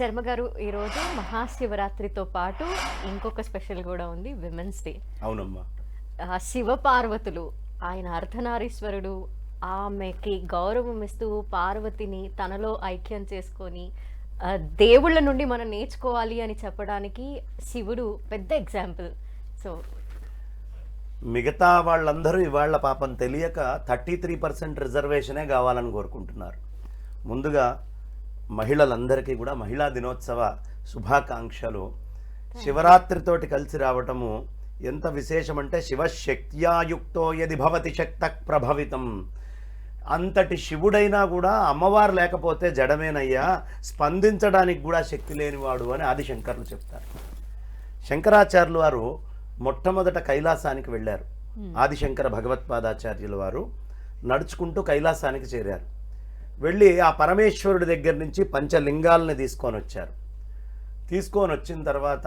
శర్మ గారు ఈరోజు మహాశివరాత్రితో పాటు ఇంకొక స్పెషల్ కూడా ఉంది విమెన్స్ డే అవునమ్మా. శివ పార్వతులు ఆయన అర్ధనారీశ్వరుడు ఆమెకి గౌరవం ఇస్తూ పార్వతిని తనలో ఐక్యం చేసుకొని దేవుళ్ళ నుండి మనం నేర్చుకోవాలి అని చెప్పడానికి శివుడు పెద్ద ఎగ్జాంపుల్ సో మిగతా వాళ్ళందరూ ఇవాళ పాపం తెలియక థర్టీ త్రీ పర్సెంట్ రిజర్వేషనే కావాలని కోరుకుంటున్నారు. ముందుగా మహిళలందరికీ కూడా మహిళా దినోత్సవ శుభాకాంక్షలు. శివరాత్రితోటి కలిసి రావటము ఎంత విశేషమంటే శివశక్త్యాయుక్తో యది భవతి శక్త ప్రభవితం. అంతటి శివుడైనా కూడా అమ్మవారు లేకపోతే జడమేనయ్యా స్పందించడానికి కూడా శక్తి లేనివాడు అని ఆదిశంకర్లు చెప్తారు. శంకరాచార్యులు వారు మొట్టమొదట కైలాసానికి వెళ్ళారు. ఆదిశంకర భగవత్పాదాచార్యుల వారు నడుచుకుంటూ కైలాసానికి చేరారు. వెళ్ళి ఆ పరమేశ్వరుడి దగ్గర నుంచి పంచలింగాలని తీసుకొని వచ్చారు. తీసుకొని వచ్చిన తర్వాత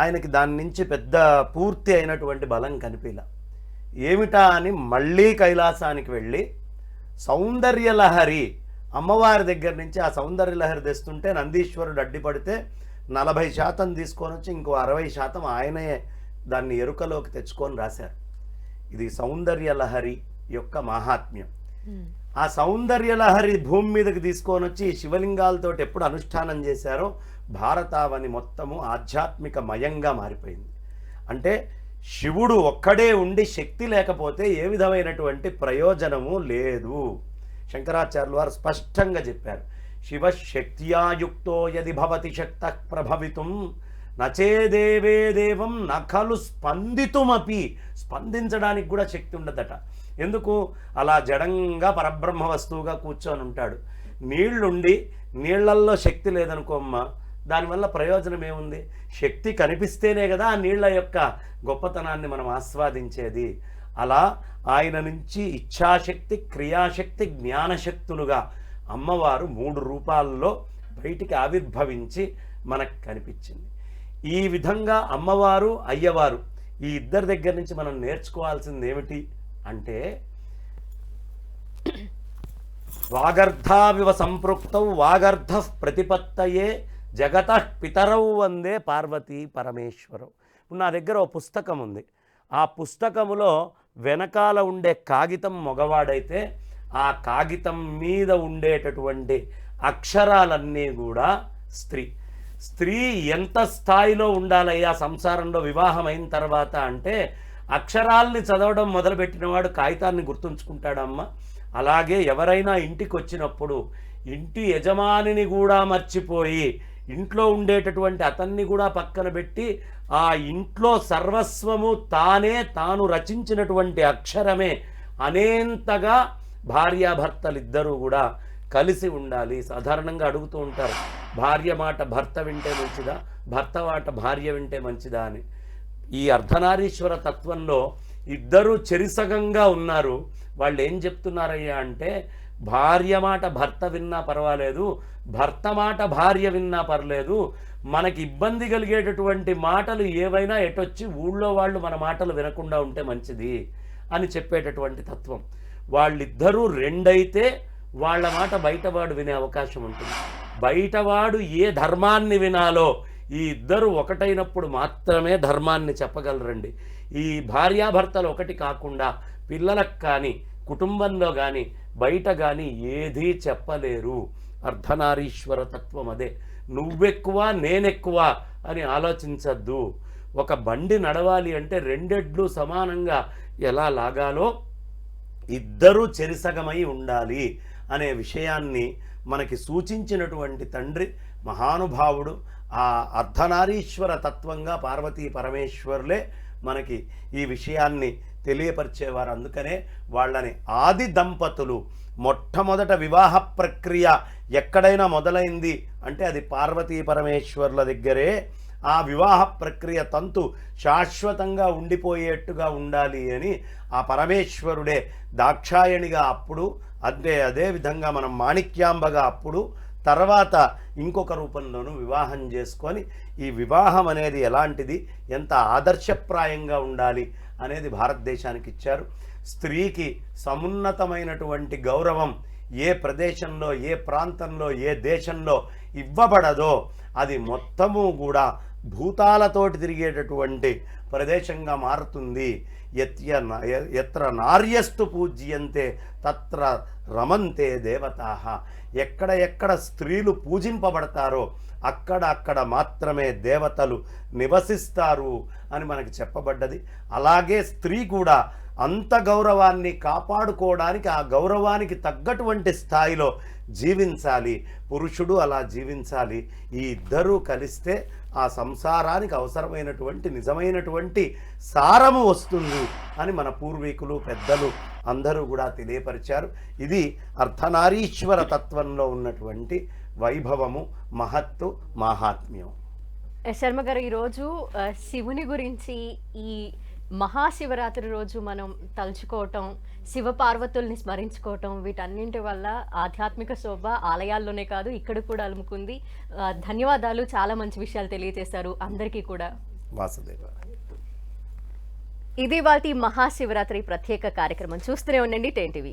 ఆయనకి దాని నుంచి పెద్ద పూర్తి అయినటువంటి బలం కనిపిల. ఏమిటా అని మళ్ళీ కైలాసానికి వెళ్ళి సౌందర్యలహరి అమ్మవారి దగ్గర నుంచి ఆ సౌందర్యలహరి తెస్తుంటే నందీశ్వరుడు అడ్డిపడితే నలభై శాతం తీసుకొని వచ్చి ఇంకో అరవై శాతం ఆయనే దాన్ని ఎరుకలోకి తెచ్చుకొని రాశారు. ఇది సౌందర్యలహరి యొక్క మహాత్మ్యం. ఆ సౌందర్యలహరి భూమి మీదకి తీసుకొని వచ్చి శివలింగాలతో ఎప్పుడు అనుష్ఠానం చేశారో భారతావని మొత్తము ఆధ్యాత్మిక మయంగా మారిపోయింది. అంటే శివుడు ఒక్కడే ఉండి శక్తి లేకపోతే ఏ విధమైనటువంటి ప్రయోజనము లేదు. శంకరాచార్యులు వారు స్పష్టంగా చెప్పారు. శివశక్త్యాయుక్తో యది భవతి శక్త ప్రభవితం నచే దేవే దేవం నఖలు స్పందితుమపి స్పందించడానికి కూడా శక్తి ఉండదట. ఎందుకు? అలా జడంగా పరబ్రహ్మ వస్తువుగా కూర్చొని ఉంటాడు. నీళ్ళుండి నీళ్ళల్లో శక్తి లేదనుకోమ్మా దానివల్ల ప్రయోజనం ఏముంది? శక్తి కనిపిస్తేనే కదా ఆ నీళ్ళ యొక్క గొప్పతనాన్ని మనం ఆస్వాదించేది. అలా ఆయన నుంచి ఇచ్ఛాశక్తి క్రియాశక్తి జ్ఞానశక్తులుగా అమ్మవారు మూడు రూపాల్లో బయటికి ఆవిర్భవించి మనకు కనిపించింది. ఈ విధంగా అమ్మవారు అయ్యవారు ఈ ఇద్దరి దగ్గర నుంచి మనం నేర్చుకోవాల్సింది ఏమిటి అంటే వాగర్ధావివ సంపృక్త వాగర్ధ ప్రతిపత్తయే జగత పితరవు వందే పార్వతీ పరమేశ్వరం. ఇప్పుడు నా దగ్గర ఓ పుస్తకం ఉంది. ఆ పుస్తకములో వెనకాల ఉండే కాగితం మగవాడైతే ఆ కాగితం మీద ఉండేటటువంటి అక్షరాలన్నీ కూడా స్త్రీ. స్త్రీ ఎంత స్థాయిలో ఉండాలయ్యా సంసారంలో వివాహం అయిన తర్వాత అంటే అక్షరాల్ని చదవడం మొదలుపెట్టినవాడు కాగితాన్ని గుర్తుంచుకుంటాడమ్మా. అలాగే ఎవరైనా ఇంటికి వచ్చినప్పుడు ఇంటి యజమానిని కూడా మర్చిపోయి ఇంట్లో ఉండేటటువంటి అతన్ని కూడా పక్కన పెట్టి ఆ ఇంట్లో సర్వస్వము తానే తాను రచించినటువంటి అక్షరమే అనేంతగా భార్యాభర్తలిద్దరూ కూడా కలిసి ఉండాలి. సాధారణంగా అడుగుతూ ఉంటారు భార్య మాట భర్త వింటే మంచిదా? భర్త మాట భార్య వింటే మంచిదా? అని. ఈ అర్ధనారీశ్వర తత్వంలో ఇద్దరు చెరిసగంగా ఉన్నారు. వాళ్ళు ఏం చెప్తున్నారయ్యా అంటే భార్య మాట భర్త విన్నా పర్వాలేదు భర్త మాట భార్య విన్నా పర్లేదు మనకి ఇబ్బంది కలిగేటటువంటి మాటలు ఏవైనా ఎటొచ్చి ఊళ్ళో వాళ్ళు మన మాటలు వినకుండా ఉంటే మంచిది అని చెప్పేటటువంటి తత్వం. వాళ్ళిద్దరూ రెండైతే వాళ్ళ మాట బయటవాడు వినే అవకాశం ఉంటుంది. బయటవాడు ఏ ధర్మాన్ని వినాలో ఈ ఇద్దరు ఒకటైనప్పుడు మాత్రమే ధర్మాన్ని చెప్పగలరండి. ఈ భార్యాభర్తలు ఒకటి కాకుండా పిల్లలకు కానీ కుటుంబంలో కానీ బయట కానీ ఏదీ చెప్పలేరు. అర్ధనారీశ్వర తత్వం అదే. నువ్వెక్కువ నేనెక్కువ అని ఆలోచించద్దు. ఒక బండి నడవాలి అంటే రెండెడ్లు సమానంగా ఎలా లాగాలో ఇద్దరూ చెరిసగమై ఉండాలి అనే విషయాన్ని మనకి సూచించినటువంటి తండ్రి మహానుభావుడు ఆ అర్ధనారీశ్వర తత్వంగా పార్వతీ పరమేశ్వరులే మనకి ఈ విషయాన్ని తెలియపరిచేవారు. అందుకనే వాళ్ళని ఆది దంపతులు మొట్టమొదట వివాహ ప్రక్రియ ఎక్కడైనా మొదలైంది అంటే అది పార్వతీ పరమేశ్వర్ల దగ్గరే. ఆ వివాహ ప్రక్రియ తంతు శాశ్వతంగా ఉండిపోయేట్టుగా ఉండాలి అని ఆ పరమేశ్వరుడే దాక్షాయణిగా అప్పుడు అదే అదే విధంగా మనం మాణిక్యాంబగా అప్పుడు తర్వాత ఇంకొక రూపంలోనూ వివాహం చేసుకొని ఈ వివాహం అనేది ఎలాంటిది ఎంత ఆదర్శప్రాయంగా ఉండాలి అనేది భారతదేశానికి ఇచ్చారు. స్త్రీకి సమున్నతమైనటువంటి గౌరవం ఏ ప్రదేశంలో ఏ ప్రాంతంలో ఏ దేశంలో ఇవ్వబడదో అది మొత్తము కూడా భూతాలతోటి తిరిగేటటువంటి ప్రదేశంగా మారుతుంది. యత్య న- ఎత్ర నార్యస్తు పూజ్యంతే తత్ర రమంతే దేవతాహ ఎక్కడ ఎక్కడ స్త్రీలు పూజింపబడతారో అక్కడ అక్కడ మాత్రమే దేవతలు నివసిస్తారు అని మనకు చెప్పబడ్డది. అలాగే స్త్రీ కూడా అంత గౌరవాన్ని కాపాడుకోవడానికి ఆ గౌరవానికి తగ్గటువంటి స్థాయిలో జీవించాలి. పురుషుడు అలా జీవించాలి. ఈ ఇద్దరూ కలిస్తే ఆ సంసారానికి అవసరమైనటువంటి నిజమైనటువంటి సారము వస్తుంది అని మన పూర్వీకులు పెద్దలు అందరూ కూడా తెలియపరిచారు. ఇది అర్ధనారీశ్వర తత్వంలో ఉన్నటువంటి వైభవము మహత్తు మాహాత్మ్యం. శర్మ గారు ఈరోజు శివుని గురించి ఈ మహాశివరాత్రి రోజు మనం తలుచుకోవటం శివ పార్వతుల్ని స్మరించుకోవటం వీటన్నింటి వల్ల ఆధ్యాత్మిక శోభ ఆలయాల్లోనే కాదు ఇక్కడ కూడా అలుముకుంది. ధన్యవాదాలు. చాలా మంచి విషయాలు తెలియజేశారు అందరికీ కూడా. వాసుదేవ. ఇది వాటి మహాశివరాత్రి ప్రత్యేక కార్యక్రమం చూస్తూనే ఉండండి టెన్ టీవీ.